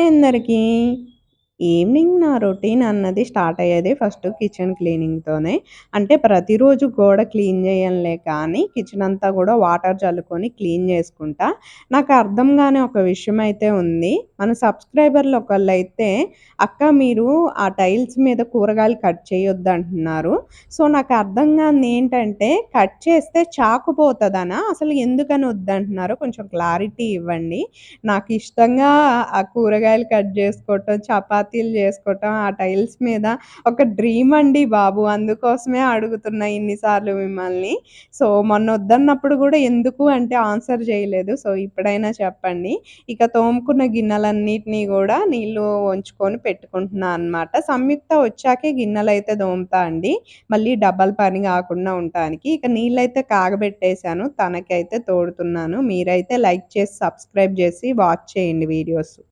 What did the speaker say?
Hi అందరికీ evening నా routine అన్నది స్టార్ట్ అయ్యేది ఫస్ట్ కిచెన్ క్లీనింగ్తోనే. అంటే ప్రతిరోజు గోడ క్లీన్ చేయంలే కానీ కిచెన్ అంతా కూడా వాటర్ చల్లుకొని క్లీన్ చేసుకుంటా. నాకు అర్థం కాని ఒక విషయం అయితే ఉంది. మన సబ్స్క్రైబర్లు ఒకళ్ళైతే అక్క మీరు ఆ టైల్స్ మీద కూరగాయలు కట్ చేయొద్దు అంటున్నారు సో నాకు అర్థం కాని ఏంటంటే కట్ చేస్తే చాకు పోతుందనా? అసలు ఎందుకని వద్దంటున్నారు? కొంచెం క్లారిటీ ఇవ్వండి. నాకు ఇష్టంగా ఆ కూరగాయలు కట్ చేసుకోవటం చపాతీలు చేసుకోవటం ఆ టైల్స్ మీద ఒక డ్రీమ్ అండి బాబు. అందుకోసమే అడుగుతున్నా ఇన్నిసార్లు మిమ్మల్ని. సో మొన్న వద్దన్నప్పుడు కూడా ఎందుకు అంటే ఆన్సర్ చేయలేదు. సో ఇప్పుడైనా చెప్పండి. ఇక తోముకున్న గిన్నెలన్నిటినీ కూడా నీళ్ళు వంచుకొని పెట్టుకుంటున్నా అనమాట సంయుక్త వచ్చాకే గిన్నెలు అయితే తోముతా అండి. మళ్ళీ డబల్ పని కాకుండా ఉండటానికి. ఇక నీళ్ళైతే కాగబెట్టేశాను. తనకైతే తోడుతున్నాను. మీరైతే లైక్ చేసి సబ్స్క్రైబ్ చేసి వాచ్ చేయండి వీడియోస్.